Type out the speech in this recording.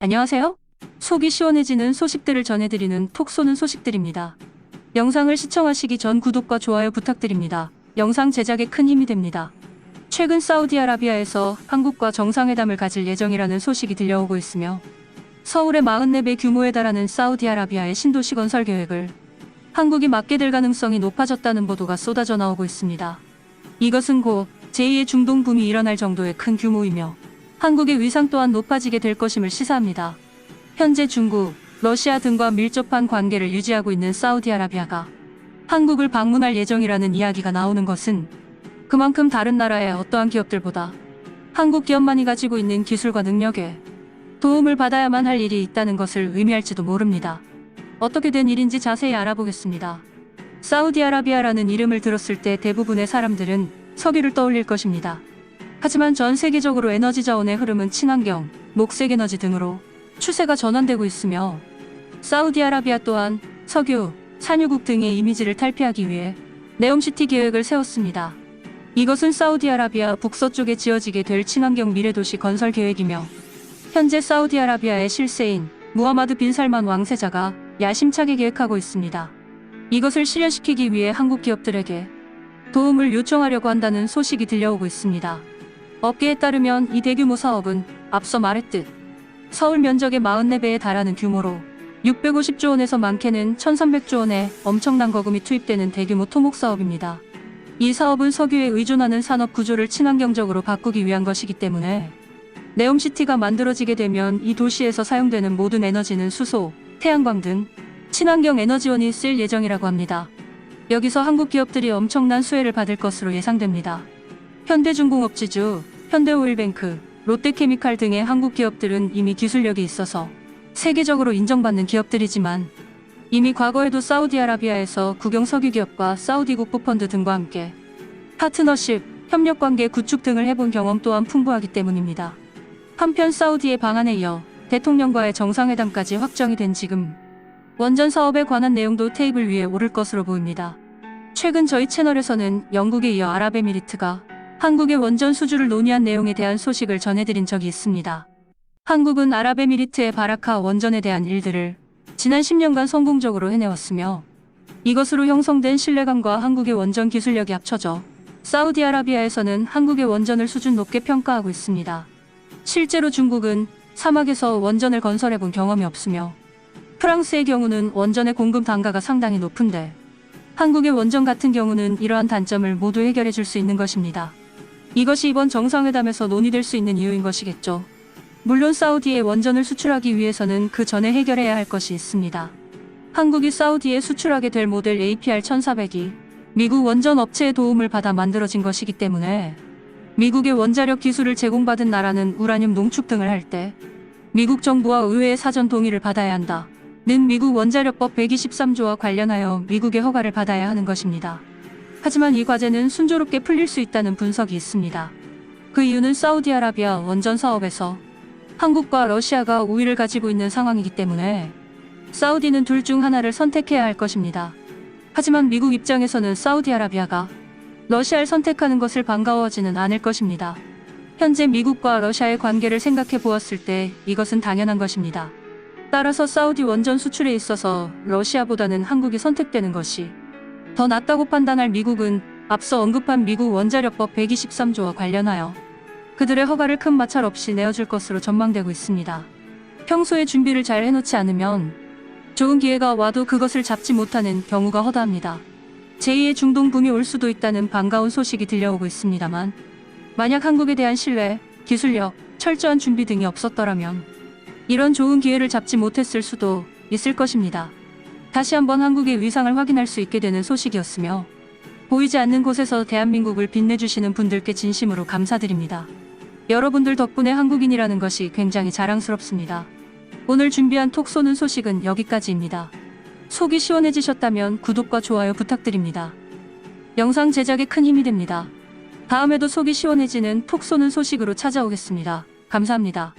안녕하세요. 속이 시원해지는 소식들을 전해드리는 톡 쏘는 소식들입니다. 영상을 시청하시기 전 구독과 좋아요 부탁드립니다. 영상 제작에 큰 힘이 됩니다. 최근 사우디아라비아에서 한국과 정상회담을 가질 예정이라는 소식이 들려오고 있으며 서울의 44배 규모에 달하는 사우디아라비아의 신도시 건설 계획을 한국이 맡게 될 가능성이 높아졌다는 보도가 쏟아져 나오고 있습니다. 이것은 곧 제2의 중동 붐이 일어날 정도의 큰 규모이며 한국의 위상 또한 높아지게 될 것임을 시사합니다. 현재 중국, 러시아 등과 밀접한 관계를 유지하고 있는 사우디아라비아가 한국을 방문할 예정이라는 이야기가 나오는 것은 그만큼 다른 나라의 어떠한 기업들보다 한국 기업만이 가지고 있는 기술과 능력에 도움을 받아야만 할 일이 있다는 것을 의미할지도 모릅니다. 어떻게 된 일인지 자세히 알아보겠습니다. 사우디아라비아라는 이름을 들었을 때 대부분의 사람들은 석유를 떠올릴 것입니다. 하지만 전 세계적으로 에너지 자원의 흐름은 친환경, 녹색 에너지 등으로 추세가 전환되고 있으며 사우디아라비아 또한 석유, 산유국 등의 이미지를 탈피하기 위해 네옴시티 계획을 세웠습니다. 이것은 사우디아라비아 북서쪽에 지어지게 될 친환경 미래도시 건설 계획이며 현재 사우디아라비아의 실세인 무하마드 빈 살만 왕세자가 야심차게 계획하고 있습니다. 이것을 실현시키기 위해 한국 기업들에게 도움을 요청하려고 한다는 소식이 들려오고 있습니다. 업계에 따르면 이 대규모 사업은 앞서 말했듯 서울 면적의 44배에 달하는 규모로 650조 원에서 많게는 1300조 원의 엄청난 거금이 투입되는 대규모 토목 사업입니다. 이 사업은 석유에 의존하는 산업 구조를 친환경적으로 바꾸기 위한 것이기 때문에 네옴시티가 만들어지게 되면 이 도시에서 사용되는 모든 에너지는 수소, 태양광 등 친환경 에너지원이 쓸 예정이라고 합니다. 여기서 한국 기업들이 엄청난 수혜를 받을 것으로 예상됩니다. 현대중공업지주, 현대오일뱅크, 롯데케미칼 등의 한국 기업들은 이미 기술력이 있어서 세계적으로 인정받는 기업들이지만 이미 과거에도 사우디아라비아에서 국영 석유 기업과 사우디 국부펀드 등과 함께 파트너십, 협력관계 구축 등을 해본 경험 또한 풍부하기 때문입니다. 한편 사우디의 방안에 이어 대통령과의 정상회담까지 확정이 된 지금 원전 사업에 관한 내용도 테이블 위에 오를 것으로 보입니다. 최근 저희 채널에서는 영국에 이어 아랍에미리트가 한국의 원전 수주를 논의한 내용에 대한 소식을 전해드린 적이 있습니다. 한국은 아랍에미리트의 바라카 원전에 대한 일들을 지난 10년간 성공적으로 해내왔으며 이것으로 형성된 신뢰감과 한국의 원전 기술력이 합쳐져 사우디아라비아에서는 한국의 원전을 수준 높게 평가하고 있습니다. 실제로 중국은 사막에서 원전을 건설해 본 경험이 없으며 프랑스의 경우는 원전의 공급 단가가 상당히 높은데 한국의 원전 같은 경우는 이러한 단점을 모두 해결해 줄 수 있는 것입니다. 이것이 이번 정상회담에서 논의될 수 있는 이유인 것이겠죠. 물론 사우디에 원전을 수출하기 위해서는 그 전에 해결해야 할 것이 있습니다. 한국이 사우디에 수출하게 될 모델 APR 1400이 미국 원전 업체의 도움을 받아 만들어진 것이기 때문에 미국의 원자력 기술을 제공받은 나라는 우라늄 농축 등을 할 때 미국 정부와 의회의 사전 동의를 받아야 한다. 는 미국 원자력법 123조와 관련하여 미국의 허가를 받아야 하는 것입니다. 하지만 이 과제는 순조롭게 풀릴 수 있다는 분석이 있습니다. 그 이유는 사우디아라비아 원전 사업에서 한국과 러시아가 우위를 가지고 있는 상황이기 때문에 사우디는 둘 중 하나를 선택해야 할 것입니다. 하지만 미국 입장에서는 사우디아라비아가 러시아를 선택하는 것을 반가워하지는 않을 것입니다. 현재 미국과 러시아의 관계를 생각해 보았을 때 이것은 당연한 것입니다. 따라서 사우디 원전 수출에 있어서 러시아보다는 한국이 선택되는 것이 더 낫다고 판단할 미국은 앞서 언급한 미국 원자력법 123조와 관련하여 그들의 허가를 큰 마찰 없이 내어줄 것으로 전망되고 있습니다. 평소에 준비를 잘 해놓지 않으면 좋은 기회가 와도 그것을 잡지 못하는 경우가 허다합니다. 제2의 중동 붐이 올 수도 있다는 반가운 소식이 들려오고 있습니다만 만약 한국에 대한 신뢰, 기술력, 철저한 준비 등이 없었더라면 이런 좋은 기회를 잡지 못했을 수도 있을 것입니다. 다시 한번 한국의 위상을 확인할 수 있게 되는 소식이었으며 보이지 않는 곳에서 대한민국을 빛내주시는 분들께 진심으로 감사드립니다. 여러분들 덕분에 한국인이라는 것이 굉장히 자랑스럽습니다. 오늘 준비한 톡 쏘는 소식은 여기까지입니다. 속이 시원해지셨다면 구독과 좋아요 부탁드립니다. 영상 제작에 큰 힘이 됩니다. 다음에도 속이 시원해지는 톡 쏘는 소식으로 찾아오겠습니다. 감사합니다.